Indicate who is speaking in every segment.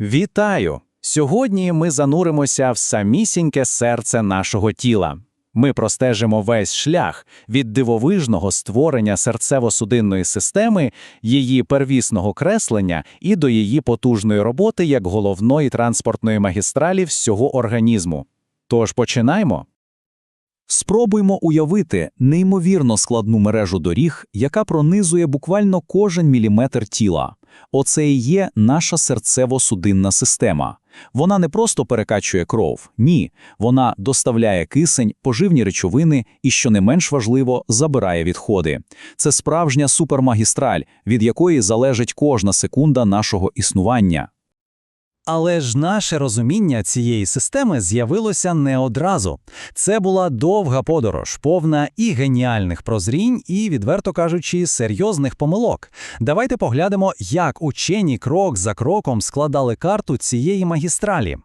Speaker 1: Вітаю! Сьогодні ми зануримося в самісіньке серце нашого тіла. Ми простежимо весь шлях від дивовижного створення серцево-судинної системи, її первісного креслення і до її потужної роботи як головної транспортної магістралі всього організму. Тож починаємо.
Speaker 2: Спробуймо уявити неймовірно складну мережу доріг, яка пронизує буквально кожен міліметр тіла. Оце і є наша серцево-судинна система. Вона не просто перекачує кров, ні, вона доставляє кисень, поживні речовини і, що не менш важливо, забирає відходи. Це справжня супермагістраль, від якої залежить кожна секунда нашого існування.
Speaker 3: Але ж наше розуміння цієї системи з'явилося не одразу. Це була довга подорож, повна і геніальних прозрінь, і, відверто кажучи, серйозних помилок. Давайте поглянемо, як учені крок за кроком складали карту цієї магістралі.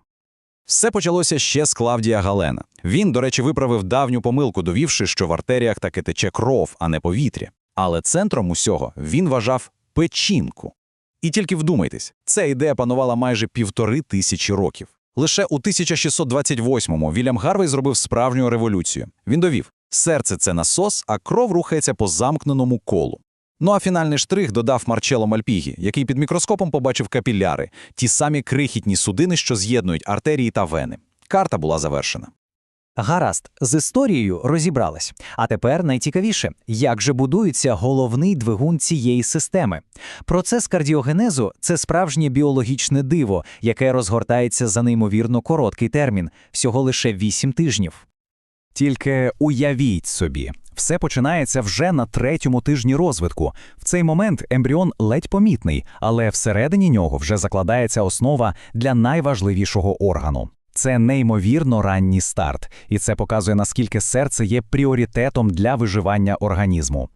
Speaker 4: Все почалося ще з Клавдія Галена. Він, до речі, виправив давню помилку, довівши, що в артеріях таки тече кров, а не повітря. Але центром усього він вважав печінку. І тільки вдумайтесь, ця ідея панувала майже півтори тисячі років. Лише у 1628-му Вільям Гарвей зробив справжню революцію. Він довів, серце це насос, а кров рухається по замкненому колу. Ну а фінальний штрих додав Марчело Мальпігі, який під мікроскопом побачив капіляри, ті самі крихітні судини, що з'єднують артерії та вени. Карта була завершена.
Speaker 3: Гаразд, з історією розібрались. А тепер найцікавіше, як же будується головний двигун цієї системи. Процес кардіогенезу це справжнє біологічне диво, яке розгортається за неймовірно короткий термін всього лише 8 тижнів.
Speaker 2: Тільки уявіть собі, все починається вже на третьому тижні розвитку. В цей момент ембріон ледь помітний, але всередині нього вже закладається основа для найважливішого органу. Це неймовірно ранній старт, і це показує, наскільки серце є пріоритетом для виживання організму.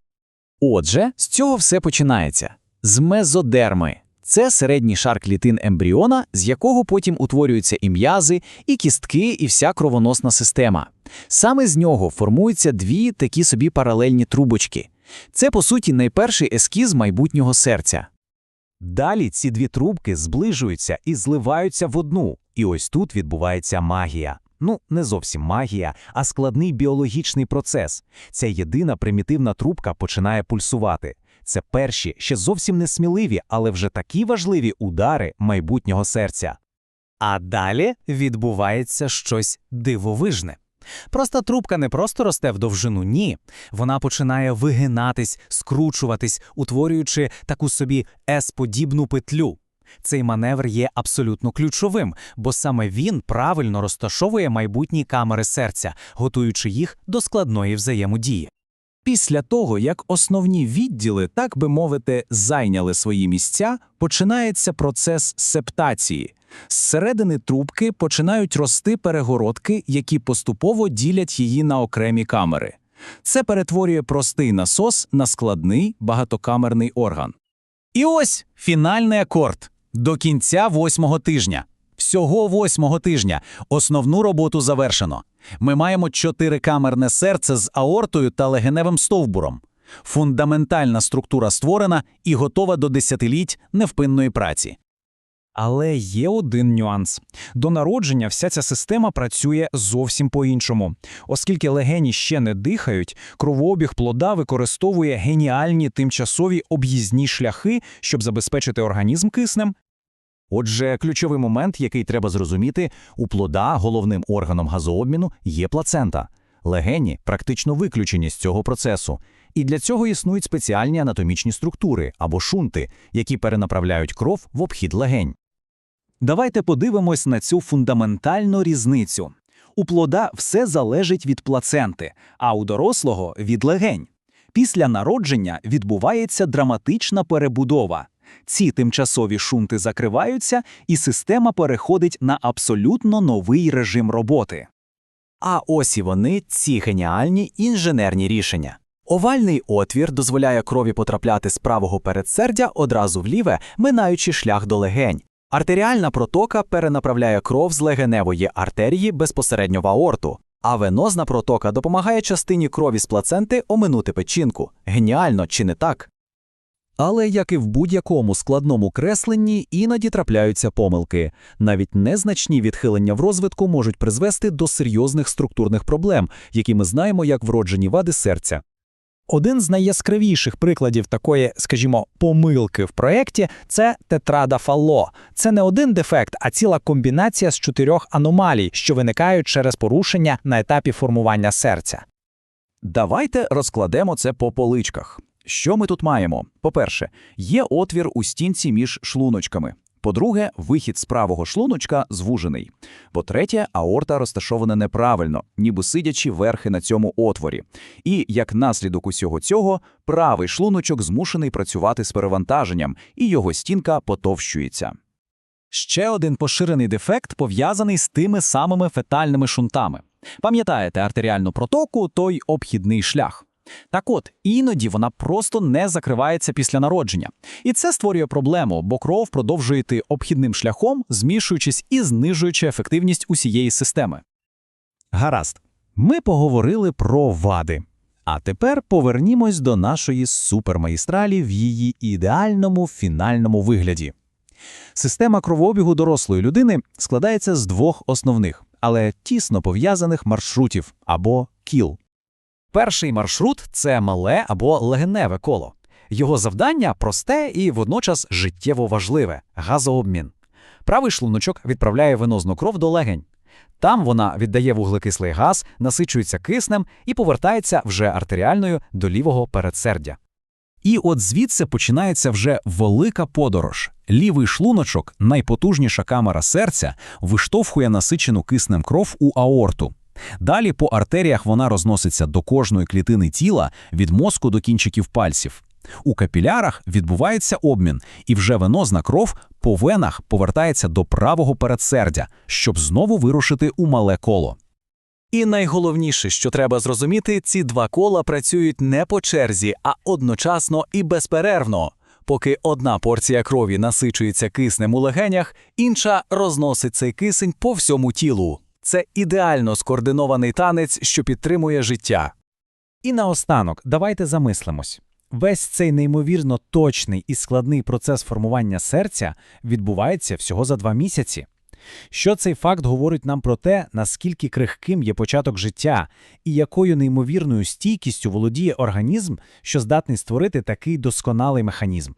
Speaker 1: Отже, з цього все починається з мезодерми. Це середній шар клітин ембріона, з якого потім утворюються і м'язи, і кістки, і вся кровоносна система. Саме з нього формуються дві такі собі паралельні трубочки. Це, по суті, найперший ескіз майбутнього серця.
Speaker 2: Далі ці дві трубки зближуються і зливаються в одну. І ось тут відбувається магія. Ну, не зовсім магія, а складний біологічний процес. Ця єдина примітивна трубка починає пульсувати. Це перші, ще зовсім не сміливі, але вже такі важливі удари майбутнього серця.
Speaker 3: А далі відбувається щось дивовижне. Проста трубка не просто росте в довжину, ні. Вона починає вигинатись, скручуватись, утворюючи таку собі S-подібну петлю. Цей маневр є абсолютно ключовим, бо саме він правильно розташовує майбутні камери серця, готуючи їх до складної взаємодії.
Speaker 1: Після того, як основні відділи, так би мовити, зайняли свої місця, починається процес септації. Зсередини трубки починають рости перегородки, які поступово ділять її на окремі камери. Це перетворює простий насос на складний багатокамерний орган. І ось фінальний акорд до кінця восьмого тижня. Всього восьмого тижня основну роботу завершено. Ми маємо чотирикамерне серце з аортою та легеневим стовбуром. Фундаментальна структура створена і готова до десятиліть невпинної праці.
Speaker 5: Але є один нюанс. До народження вся ця система працює зовсім по-іншому. Оскільки легені ще не дихають, кровообіг плода використовує геніальні тимчасові об'їзні шляхи, щоб забезпечити організм киснем.
Speaker 2: Отже, ключовий момент, який треба зрозуміти, у плода головним органом газообміну є плацента. Легені практично виключені з цього процесу, і для цього існують спеціальні анатомічні структури або шунти, які перенаправляють кров в обхід легень.
Speaker 3: Давайте подивимось на цю фундаментальну різницю. У плода все залежить від плаценти, а у дорослого від легень. Після народження відбувається драматична перебудова. Ці тимчасові шунти закриваються, і система переходить на абсолютно новий режим роботи.
Speaker 1: А ось і вони, ці геніальні інженерні рішення. Овальний отвір дозволяє крові потрапляти з правого передсердя одразу в ліве, минаючи шлях до легень. Артеріальна протока перенаправляє кров з легеневої артерії безпосередньо в аорту, а венозна протока допомагає частині крові з плаценти оминути печінку. Геніально чи не так?
Speaker 2: Але, як і в будь-якому складному кресленні, іноді трапляються помилки. Навіть незначні відхилення в розвитку можуть призвести до серйозних структурних проблем, які ми знаємо як вроджені вади серця.
Speaker 5: Один з найяскравіших прикладів такої, скажімо, помилки в проєкті – це тетрада Фалло. Це не один дефект, а ціла комбінація з чотирьох аномалій, що виникають через порушення на етапі формування серця.
Speaker 1: Давайте розкладемо це по поличках. Що ми тут маємо? По-перше, є отвір у стінці між шлуночками. По-друге, вихід з правого шлуночка звужений. По-третє, аорта розташована неправильно, ніби сидячи верхи на цьому отворі. І, як наслідок усього цього, правий шлуночок змушений працювати з перевантаженням, і його стінка потовщується. Ще один поширений дефект пов'язаний з тими самими фетальними шунтами. Пам'ятаєте артеріальну протоку, той обхідний шлях. Так от, іноді вона просто не закривається після народження. І це створює проблему, бо кров продовжує йти обхідним шляхом, змішуючись і знижуючи ефективність усієї системи. Гаразд, ми поговорили про вади. А тепер повернімось до нашої супермагістралі в її ідеальному фінальному вигляді. Система кровообігу дорослої людини складається з двох основних, але тісно пов'язаних маршрутів або кіл. Перший маршрут це мале або легеневе коло. Його завдання просте і водночас життєво важливе газообмін. Правий шлуночок відправляє венозну кров до легень. Там вона віддає вуглекислий газ, насичується киснем і повертається вже артеріальною до лівого передсердя. І от звідси починається вже велика подорож. Лівий шлуночок, найпотужніша камера серця, виштовхує насичену киснем кров у аорту. Далі по артеріях вона розноситься до кожної клітини тіла від мозку до кінчиків пальців. У капілярах відбувається обмін, і вже венозна кров по венах повертається до правого передсердя, щоб знову вирушити у мале коло. І найголовніше, що треба зрозуміти, ці два кола працюють не по черзі, а одночасно і безперервно. Поки одна порція крові насичується киснем у легенях, інша розносить цей кисень по всьому тілу. Це ідеально скоординований танець, що підтримує життя.
Speaker 5: І наостанок, давайте замислимось. Весь цей неймовірно точний і складний процес формування серця відбувається всього за два місяці. Що цей факт говорить нам про те, наскільки крихким є початок життя, і якою неймовірною стійкістю володіє організм, що здатний створити такий досконалий механізм.